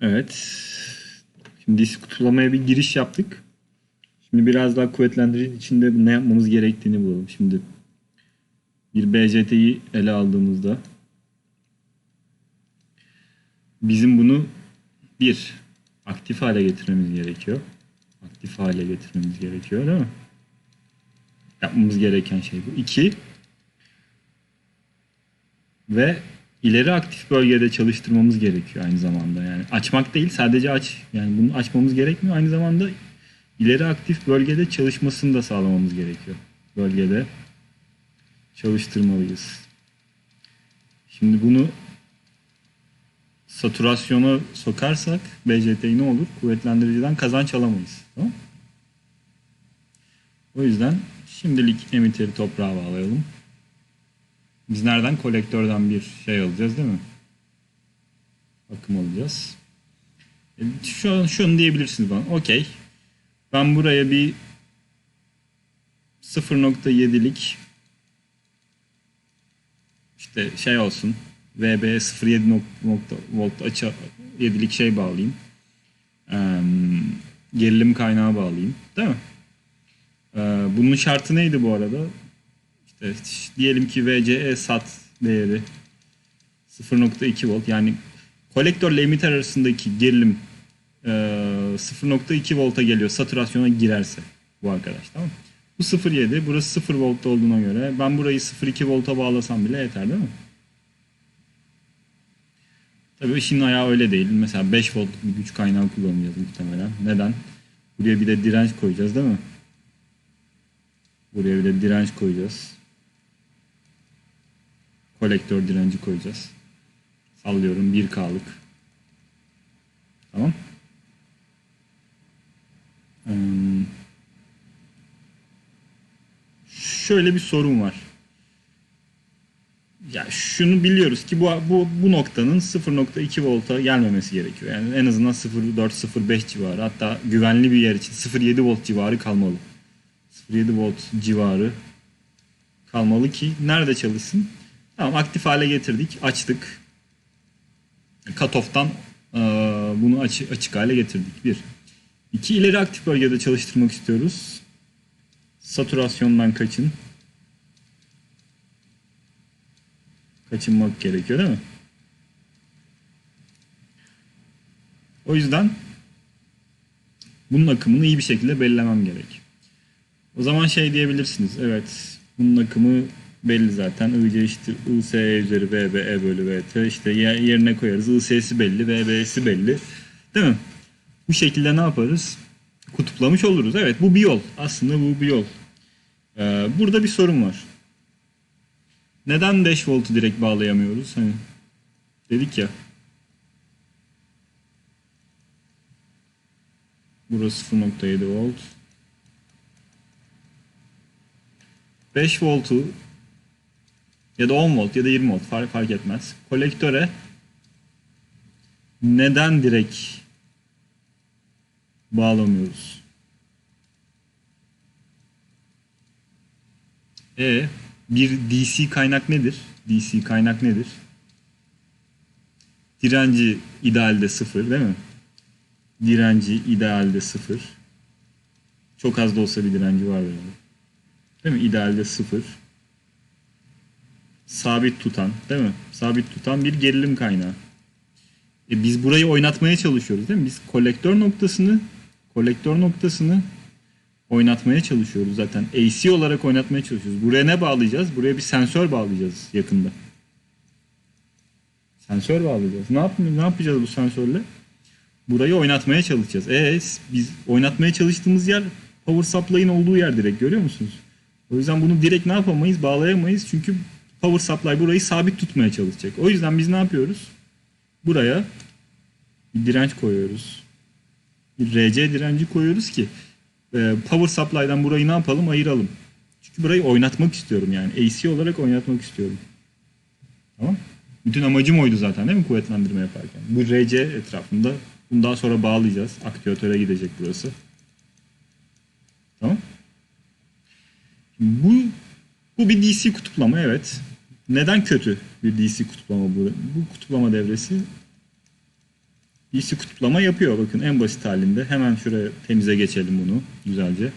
Evet. Şimdi disk kutulamaya bir giriş yaptık. Şimdi biraz daha kuvvetlendirici içinde ne yapmamız gerektiğini bulalım. Şimdi bir BCT'yi ele aldığımızda bizim bunu bir aktif hale getirmemiz gerekiyor. Aktif hale getirmemiz gerekiyor değil mi? Yapmamız gereken şey bu. İki ve ileri aktif bölgede çalıştırmamız gerekiyor aynı zamanda. Yani açmak değil sadece aç. Yani bunu açmamız gerekmiyor. Aynı zamanda ileri aktif bölgede çalışmasını da sağlamamız gerekiyor. Bölgede çalıştırmalıyız. Şimdi bunu satürasyona sokarsak BCT'yi ne olur? Kuvvetlendiriciden kazanç alamayız. Tamam? O yüzden şimdilik emitteri toprağa bağlayalım. Biz nereden? Kolektörden bir şey alacağız değil mi? Akım alacağız. E, Şu, şunu diyebilirsiniz bana. Okey. Ben buraya bir 0.7'lik işte şey olsun. VB 0.7 nokta- volt açı 7'lik şey bağlayayım. Gerilim kaynağı bağlayayım. Değil mi? Bunun şartı neydi bu arada? İşte diyelim ki VCE sat değeri 0.2 volt yani kolektörle emitter arasındaki gerilim eee, 0.2 volta geliyor satürasyona girerse bu arkadaş tamam? Bu 0.7 burası 0 voltta olduğuna göre ben burayı 0.2 volta bağlasam bile yeter değil mi? Tabii işin ayağı öyle değil. Mesela 5 voltluk bir güç kaynağı kullanacağız muhtemelen. Neden? Buraya bir de direnç koyacağız değil mi? Buraya bir de direnç koyacağız. Kolektör direnci koyacağız. Sallıyorum 1K'lık. Tamam. Hmm. Şöyle bir sorun var. Ya şunu biliyoruz ki bu bu bu noktanın 0.2 volta gelmemesi gerekiyor. Yani en azından 0.4-0.5 civarı hatta güvenli bir yer için 0.7 volt civarı kalmalı. 0.7 volt civarı kalmalı ki nerede çalışsın? Tamam aktif hale getirdik, açtık. Cutoff'tan eee, bunu açık, açık hale getirdik. Bir. İki ileri aktif bölgede çalıştırmak istiyoruz. Satürasyondan kaçın. Kaçınmak gerekiyor değil mi? O yüzden bunun akımını iyi bir şekilde belirlemem gerek. O zaman şey diyebilirsiniz. Evet bunun akımı belli zaten. IC işte ISE üzeri VB E bölü VT işte ye- yerine koyarız. IS'si belli, VB'si belli. Değil mi? Bu şekilde ne yaparız? Kutuplamış oluruz. Evet bu bir yol. Aslında bu bir yol. Ee, burada bir sorun var. Neden 5 voltu direkt bağlayamıyoruz? Hani dedik ya. Burası 0.7 volt. 5 voltu ya da 10 volt ya da 20 volt fark, fark etmez. Kolektöre neden direkt bağlamıyoruz? E bir DC kaynak nedir? DC kaynak nedir? Direnci idealde sıfır değil mi? Direnci idealde sıfır. Çok az da olsa bir direnci var böyle. Değil mi? İdealde sıfır. Sabit tutan, değil mi? Sabit tutan bir gerilim kaynağı. E biz burayı oynatmaya çalışıyoruz değil mi? Biz kolektör noktasını kolektör noktasını oynatmaya çalışıyoruz zaten. AC olarak oynatmaya çalışıyoruz. Buraya ne bağlayacağız? Buraya bir sensör bağlayacağız yakında. Sensör bağlayacağız. Ne yap ne yapacağız bu sensörle? Burayı oynatmaya çalışacağız. E biz oynatmaya çalıştığımız yer power supply'ın olduğu yer direkt görüyor musunuz? O yüzden bunu direkt ne yapamayız? Bağlayamayız. Çünkü power supply burayı sabit tutmaya çalışacak. O yüzden biz ne yapıyoruz? Buraya bir direnç koyuyoruz. Bir RC direnci koyuyoruz ki e, power supply'dan burayı ne yapalım? Ayıralım. Çünkü burayı oynatmak istiyorum yani. AC olarak oynatmak istiyorum. Tamam. Bütün amacım oydu zaten değil mi kuvvetlendirme yaparken? Bu RC etrafında bunu daha sonra bağlayacağız. Aktivatöre gidecek burası. Tamam. Bu bu bir DC kutuplama evet. Neden kötü bir DC kutuplama bu? Bu kutuplama devresi DC kutuplama yapıyor. Bakın en basit halinde. Hemen şuraya temize geçelim bunu güzelce.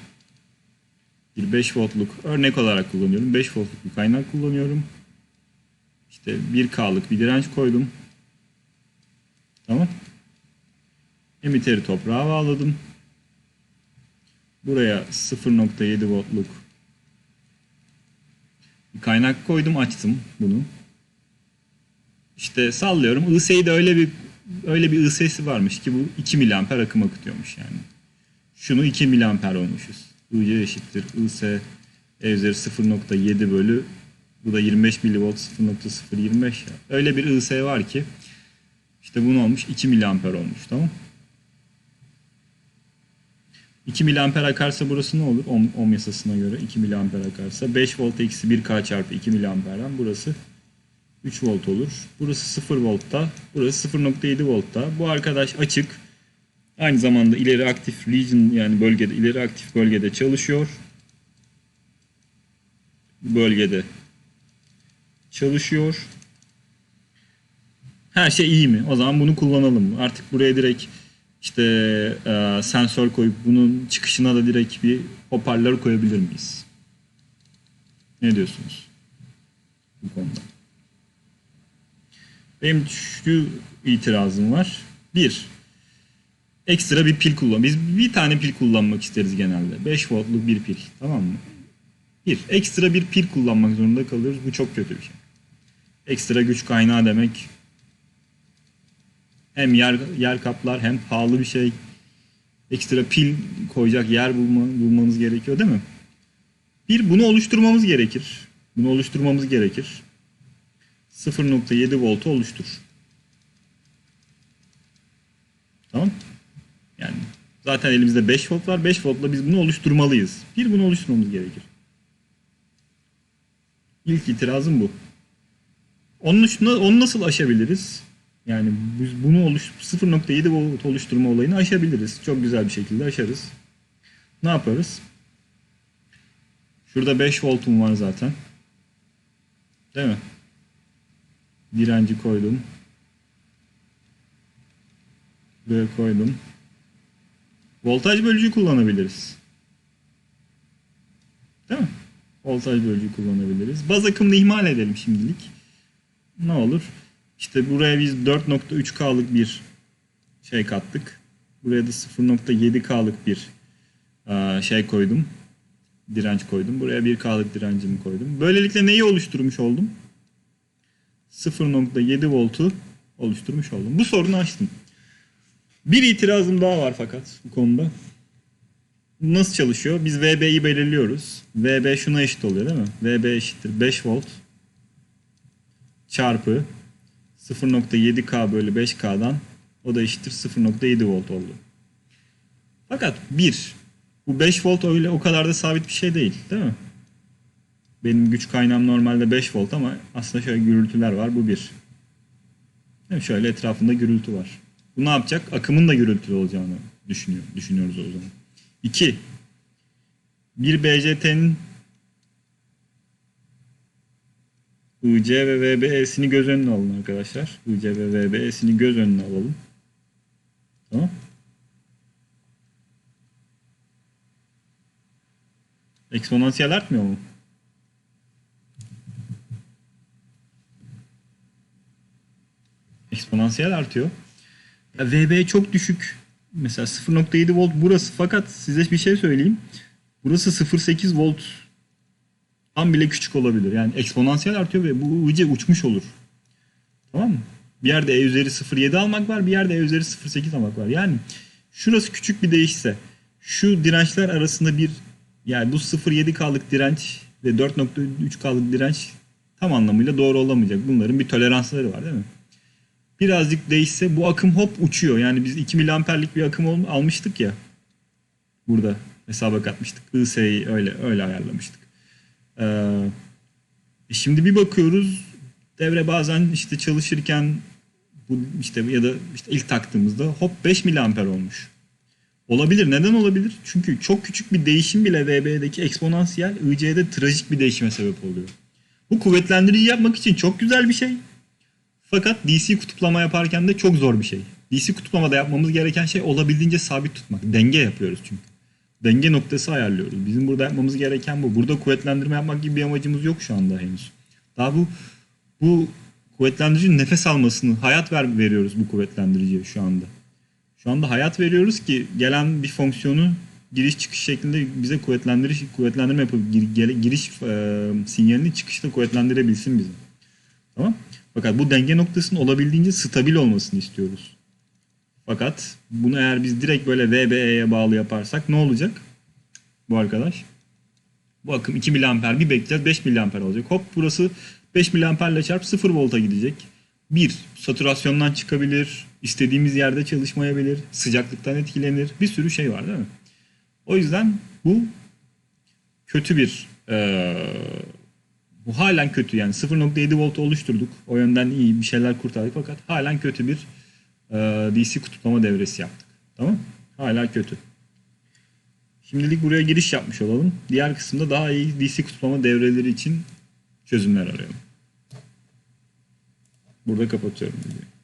Bir 5 voltluk örnek olarak kullanıyorum. 5 voltluk bir kaynak kullanıyorum. İşte 1K'lık bir direnç koydum. Tamam. Emiteri toprağa bağladım. Buraya 0.7 voltluk kaynak koydum açtım bunu. İşte sallıyorum. IS'yi öyle bir öyle bir IS'si varmış ki bu 2 miliamper akım akıtıyormuş yani. Şunu 2 miliamper olmuşuz. IC eşittir IS E üzeri 0.7 bölü bu da 25 milivolt 0.025 ya. Öyle bir IS var ki işte bunu olmuş 2 miliamper olmuş tamam 2 miliamper akarsa burası ne olur? Ohm, ohm yasasına göre 2 miliamper akarsa 5 volt eksi 1K çarpı 2 miliamperden burası 3 volt olur. Burası 0 voltta. Burası 0.7 voltta. Bu arkadaş açık. Aynı zamanda ileri aktif region yani bölgede ileri aktif bölgede çalışıyor. Bölgede çalışıyor. Her şey iyi mi? O zaman bunu kullanalım. Artık buraya direkt işte e, sensör koyup bunun çıkışına da direkt bir hoparlör koyabilir miyiz? Ne diyorsunuz bu konuda? Benim şu itirazım var. Bir, ekstra bir pil kullan. Biz bir tane pil kullanmak isteriz genelde. 5 voltluk bir pil. Tamam mı? Bir, ekstra bir pil kullanmak zorunda kalıyoruz. Bu çok kötü bir şey. Ekstra güç kaynağı demek hem yer, yer kaplar hem pahalı bir şey. Ekstra pil koyacak yer bulma, bulmanız gerekiyor değil mi? Bir, bunu oluşturmamız gerekir. Bunu oluşturmamız gerekir. 0.7 voltu oluştur. Tamam. Yani zaten elimizde 5 volt var. 5 voltla biz bunu oluşturmalıyız. Bir bunu oluşturmamız gerekir. İlk itirazım bu. Onun üstüne, onu nasıl aşabiliriz? Yani biz bunu oluş 0.7 volt oluşturma olayını aşabiliriz. Çok güzel bir şekilde aşarız. Ne yaparız? Şurada 5 voltum var zaten. Değil mi? Direnci koydum. Buraya koydum. Voltaj bölücü kullanabiliriz. Değil mi? Voltaj bölücü kullanabiliriz. Baz akımını ihmal edelim şimdilik. Ne olur? İşte buraya biz 4.3K'lık bir şey kattık. Buraya da 0.7K'lık bir aa, şey koydum. Direnç koydum. Buraya 1K'lık direncimi koydum. Böylelikle neyi oluşturmuş oldum? 0.7 voltu oluşturmuş oldum. Bu sorunu açtım. Bir itirazım daha var fakat bu konuda. Nasıl çalışıyor? Biz VB'yi belirliyoruz. VB şuna eşit oluyor değil mi? VB eşittir 5 volt çarpı 0.7K bölü 5K'dan o da eşittir 0.7 volt oldu. Fakat 1 bu 5 volt öyle o kadar da sabit bir şey değil değil mi? Benim güç kaynağım normalde 5 volt ama aslında şöyle gürültüler var. Bu 1. Yani şöyle etrafında gürültü var. Bu ne yapacak? Akımın da gürültülü olacağını düşünüyor, düşünüyoruz o zaman. 2. Bir BJT'nin IC ve VBE'sini göz önüne alın arkadaşlar. IC ve VBE'sini göz önüne alalım. Tamam. Eksponansiyel artmıyor mu? Eksponansiyel artıyor. Ya VB çok düşük. Mesela 0.7 volt burası fakat size bir şey söyleyeyim. Burası 0.8 volt an bile küçük olabilir. Yani eksponansiyel artıyor ve bu iyice uçmuş olur. Tamam mı? Bir yerde E üzeri 0.7 almak var, bir yerde E üzeri 0.8 almak var. Yani şurası küçük bir değişse şu dirençler arasında bir yani bu 0.7K'lık direnç ve 4.3K'lık direnç tam anlamıyla doğru olamayacak. Bunların bir toleransları var değil mi? Birazcık değişse bu akım hop uçuyor. Yani biz 2 miliamperlik bir akım almıştık ya. Burada hesaba katmıştık. IS'yi öyle öyle ayarlamıştık. Ee, e şimdi bir bakıyoruz devre bazen işte çalışırken bu işte ya da işte ilk taktığımızda hop 5 miliamper olmuş. Olabilir. Neden olabilir? Çünkü çok küçük bir değişim bile VB'deki eksponansiyel IC'de trajik bir değişime sebep oluyor. Bu kuvvetlendiriciyi yapmak için çok güzel bir şey. Fakat DC kutuplama yaparken de çok zor bir şey. DC kutuplamada yapmamız gereken şey olabildiğince sabit tutmak. Denge yapıyoruz çünkü. Denge noktası ayarlıyoruz. Bizim burada yapmamız gereken bu. Burada kuvvetlendirme yapmak gibi bir amacımız yok şu anda henüz. Daha bu bu kuvvetlendiricinin nefes almasını, hayat ver, veriyoruz bu kuvvetlendiriciye şu anda. Şu anda hayat veriyoruz ki gelen bir fonksiyonu giriş çıkış şeklinde bize kuvvetlendiriş kuvvetlendirme yapıp gir- giriş e, sinyalini çıkışta kuvvetlendirebilsin bize. Tamam? Fakat bu denge noktasının olabildiğince stabil olmasını istiyoruz. Fakat bunu eğer biz direkt böyle VBE'ye bağlı yaparsak ne olacak? Bu arkadaş. Bu akım 2 miliamper bir bekleyeceğiz 5 miliamper olacak. Hop burası 5 miliamperle çarp 0 volta gidecek. Bir, satürasyondan çıkabilir, istediğimiz yerde çalışmayabilir, sıcaklıktan etkilenir. Bir sürü şey var değil mi? O yüzden bu kötü bir eee, bu halen kötü yani 0.7 volt oluşturduk. O yönden iyi bir şeyler kurtardık fakat halen kötü bir DC kutuplama devresi yaptık. Tamam? Hala kötü. Şimdilik buraya giriş yapmış olalım. Diğer kısımda daha iyi DC kutuplama devreleri için çözümler arayalım. Burada kapatıyorum videoyu.